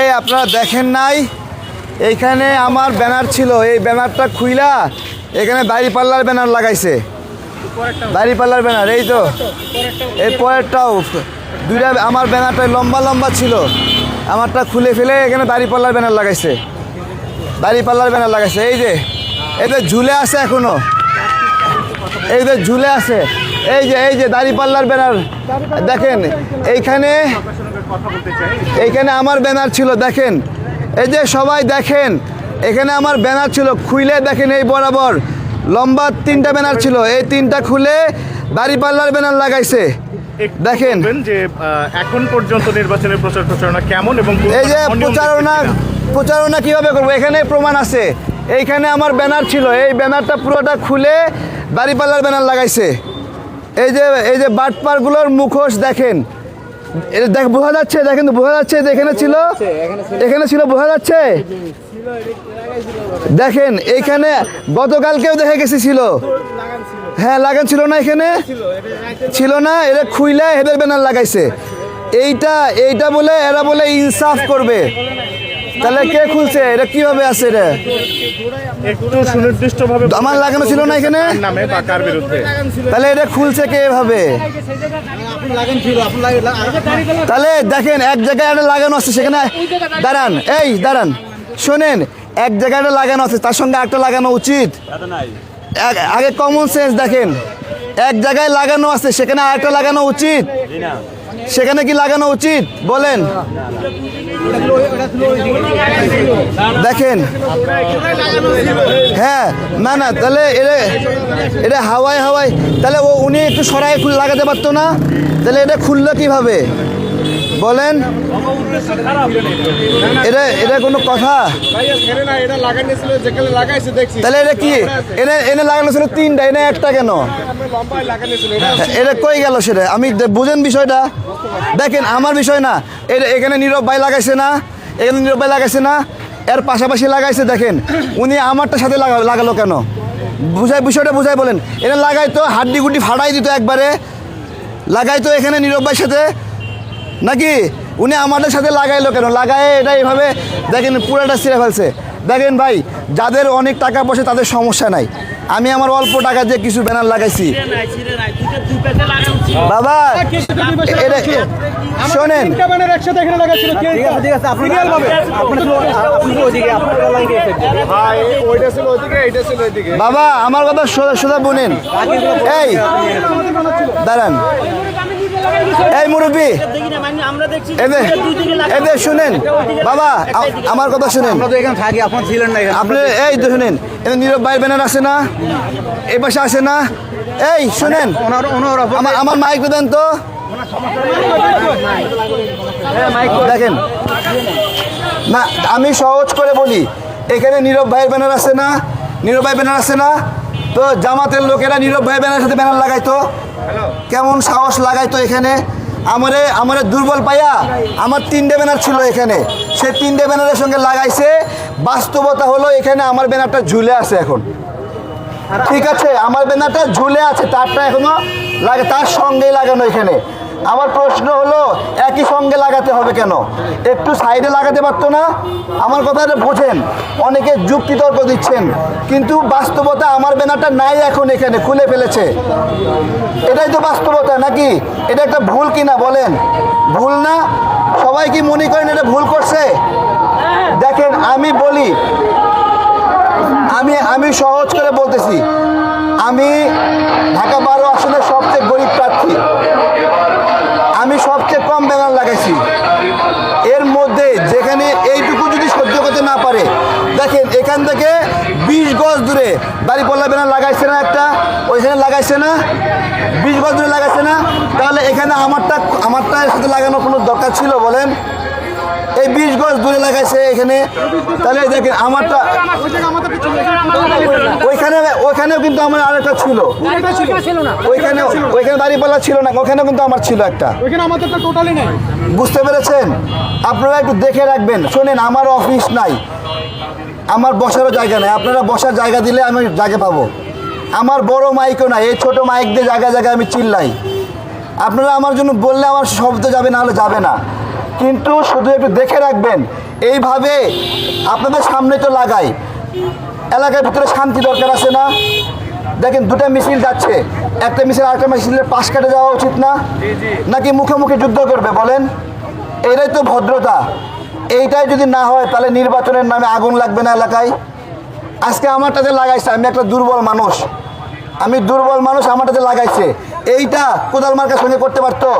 এই আপনারা দেখেন নাই, এইখানে আমার ব্যানার ছিল, এই ব্যানারটা খুইলা এখানে দাড়ি পাল্লার ব্যানার লাগাইছে। দাড়ি পাল্লার ব্যানার, এই তো। এর পরেরটাও, দুইটা আমার ব্যানারটা লম্বা লম্বা ছিল, আমারটা খুলে ফেলে এখানে দাড়ি পাল্লার ব্যানার লাগাইছে। দাড়ি পাল্লার ব্যানার লাগাইছে, এই যে এতে ঝুলে আছে এখনও। এই যে ঝুলে আছে, এই যে এই যে দাড়ি পাল্লার ব্যানার, দেখেন, এইখানে এইখানে আমার ব্যানার ছিল দেখেন। এই যে সবাই দেখেন এখানে আমার ব্যানার ছিল খুইলে দেখেন এই বরাবর। লম্বা তিনটা ব্যানার ছিল এই তিনটা খুলে দাড়ি পাল্লার ব্যানার লাগাইছে। দেখেন। যে এখন পর্যন্ত নির্বাচনের প্রচার প্রচারণা কেমন এবং এই যে প্রচারণা প্রচারণা কীভাবে করব? এখানে প্রমাণ আছে। এইখানে আমার ব্যানার ছিল এই ব্যানারটা পুরোটা খুলে দাড়িপাল্লার ব্যানার লাগাইছে। এই যে এই যে বাটপারগুলোর মুখোশ দেখেন এটা দেখ, বোঝা যাচ্ছে দেখেন তো বোঝা যাচ্ছে যে এখানে ছিল এখানে ছিল, বোঝা যাচ্ছে? দেখেন এইখানে গতকালকেও দেখে গেছি ছিল। হ্যাঁ লাগান ছিল না এখানে? ছিল না এটা খুইলা হেদের ব্যানার লাগাইছে। এইটা এইটা বলে এরা বলে ইনসাফ করবে। তাহলে কে খুলছে? এটা কীভাবে আছে এটা একটু সুনির্দিষ্ট ভাবে আমার লাগানো ছিল না এখানে? নামে বা কার বিরুদ্ধে? তাহলে এটা খুলছে কে এভাবে? তাহলে দেখেন এক জায়গায় একটা লাগানো আছে সেখানে দাঁড়ান এই দাঁড়ান শোনেন এক জায়গায় একটা লাগানো আছে তার সঙ্গে একটা লাগানো উচিত। আগে কমন সেন্স দেখেন এক জায়গায় লাগানো আছে সেখানে আরেকটা লাগানো উচিত। সেখানে কি লাগানো উচিত? বলেন। দেখেন। হ্যাঁ না না, তাহলে এটা এটা হাওয়ায় হাওয়ায়, তাহলে ও, উনি একটু সরাই লাগাতে পারতো না? তাহলে এটা খুললো কীভাবে? বলেন। এটা এটা কোনো কথা? তাহলে এটা কি? এনে এনে লাগানো ছিল তিনটা, এনে একটা কেন? এটা কই গেল সেটা? আমি বুঝেন বিষয়টা। দেখেন, আমার বিষয় না। এটা এখানে নীরব ভাই লাগাইছে না। এখানে নীরব ভাই লাগাইছে না। এর পাশাপাশি লাগাইছে, দেখেন। উনি আমারটা সাথে লাগা- লাগালো কেন? বুঝাই বিষয়টা বুঝাই বলেন। এটা লাগাইতো হাড্ডি গুড্ডি ফাটাই দিত একবারে। লাগাইতো এখানে নীরব ভাইয়ের সাথে। নাকি? উনি আমাদের সাথে লাগাইলো কেন? লাগায় এটা এইভাবে দেখেন পুরোটা ছিঁড়ে ফেলছে। দেখেন ভাই যাদের অনেক টাকা পয়সা তাদের সমস্যা নাই। আমি আমার অল্প টাকা দিয়ে কিছু ব্যানার লাগাইছি। বাবা এটা শোনেন। ভাই ওইটা ছিল ওইদিকে এইটা ছিল ওইদিকে। বাবা আমার কথা সোজা সোজা বুনেন। এই দাঁড়ান। এই মুরব্বী এদের শুনেন বাবা আমার কথা শুনেন। তো এখানে আপনি এই তো শুনেন এখানে নীরব ভাই ব্যানার আছে না? এই পাশে আছে না? এই শুনেন আমার আমার মাইক দেন তো। দেখেন না আমি সহজ করে বলি এখানে নীরব ভাইয়ের ব্যানার আছে না? নীরব ভাই ব্যানার আছে না? তো জামাতের লোকেরা নীরব ভাই ব্যানার সাথে ব্যানার লাগাইতো। কেমন সাহস লাগাইতো এখানে? আমারে আমারে দুর্বল পাইয়া আমার তিনটে ব্যানার ছিল এখানে। সে তিনটে ব্যানারের সঙ্গে লাগাইছে। বাস্তবতা হলো এখানে আমার ব্যানারটা ঝুলে আছে এখন। ঠিক আছে, আমার ব্যানারটা ঝুলে আছে, তারটা এখনও লাগে, তার সঙ্গেই লাগানো এখানে। আমার প্রশ্ন হলো, একই সঙ্গে লাগাতে হবে কেন? একটু সাইডে লাগাতে পারতো না? আমার কথাটা বোঝেন। অনেকে যুক্তি তর্ক দিচ্ছেন, কিন্তু বাস্তবতা আমার ব্যানারটা নাই এখন এখানে, খুলে ফেলেছে। এটাই তো বাস্তবতা নাকি? এটা একটা ভুল কিনা বলেন? ভুল না? সবাই কি মনে করেন এটা ভুল করছে? দেখেন, আমি বলি, আমি আমি সহজ করে বলতেছি দেখেন এখান থেকে বিশ গজ দূরে দাঁড়িপাল্লা ব্যানার লাগাইছে না একটা ওইখানে লাগাইছে না বিশ গজ দূরে লাগাইছে না। তাহলে এখানে আমারটা আমারটা এর সাথে লাগানোর কোনো দরকার ছিল বলেন? এই বিশ গজ দূরে লাগাইছে এখানে তাহলে দেখেন আমারটা ওইখানে ওইখানেও কিন্তু আমার আরেকটা ছিল। ওইখানে ওইখানে দাঁড়িপাল্লা ছিল না ওখানেও কিন্তু আমার ছিল একটা। বুঝতে পেরেছেন? আপনারা একটু দেখে রাখবেন। শোনেন আমার অফিস নাই। আমার বসারও জায়গা নেই। আপনারা বসার জায়গা দিলে আমি জায়গা পাবো। আমার বড় মাইকও নাই, এই ছোট মাইক দিয়ে জায়গায় জায়গায় আমি চিল্লাই। আপনারা আমার জন্য বললে আমার শব্দ যাবে না হলে যাবে না। কিন্তু শুধু একটু দেখে রাখবেন, এইভাবে আপনাদের সামনে তো লাগাই। এলাকার ভিতরে শান্তি দরকার আছে না? দেখেন, দুটা মিছিল যাচ্ছে। একটা মিছিল আরেকটা মিছিলের পাশ কাটে যাওয়া উচিত না? নাকি মুখে মুখে যুদ্ধ করবে, বলেন? এটাই তো ভদ্রতা। এইটাই যদি না হয় তাহলে নির্বাচনের নামে আগুন লাগবে না এলাকায়। আজকে আমার আমারটাতে লাগাইছে আমি একটা দুর্বল মানুষ। আমি দুর্বল মানুষ আমার আমারটাতে লাগাইছে এইটা কোদাল মার্কার সঙ্গে করতে পারতো?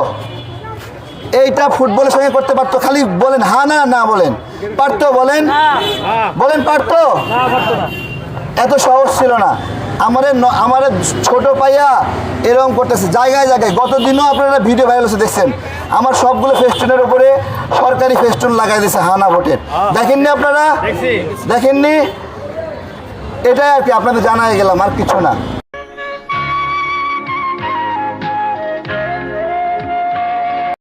এইটা ফুটবলের সঙ্গে করতে পারতো? খালি বলেন হা না না বলেন। পারতো বলেন? বলেন পারতো? এত সহজ ছিল না। আমাদের আমার আমাদের ছোট পাইয়া এরকম করতেছে জায়গায় জায়গায়। গত দিনও আপনারা ভিডিও ভাইরাল হচ্ছে দেখছেন। আমার সবগুলো ফেস্টুনের উপরে সরকারি ফেস্টুন লাগাই দিয়েছে হানা ভোটের দেখেননি আপনারা? দেখেননি? এটাই আর কি আপনাদের জানাই গেলাম আর কিছু না।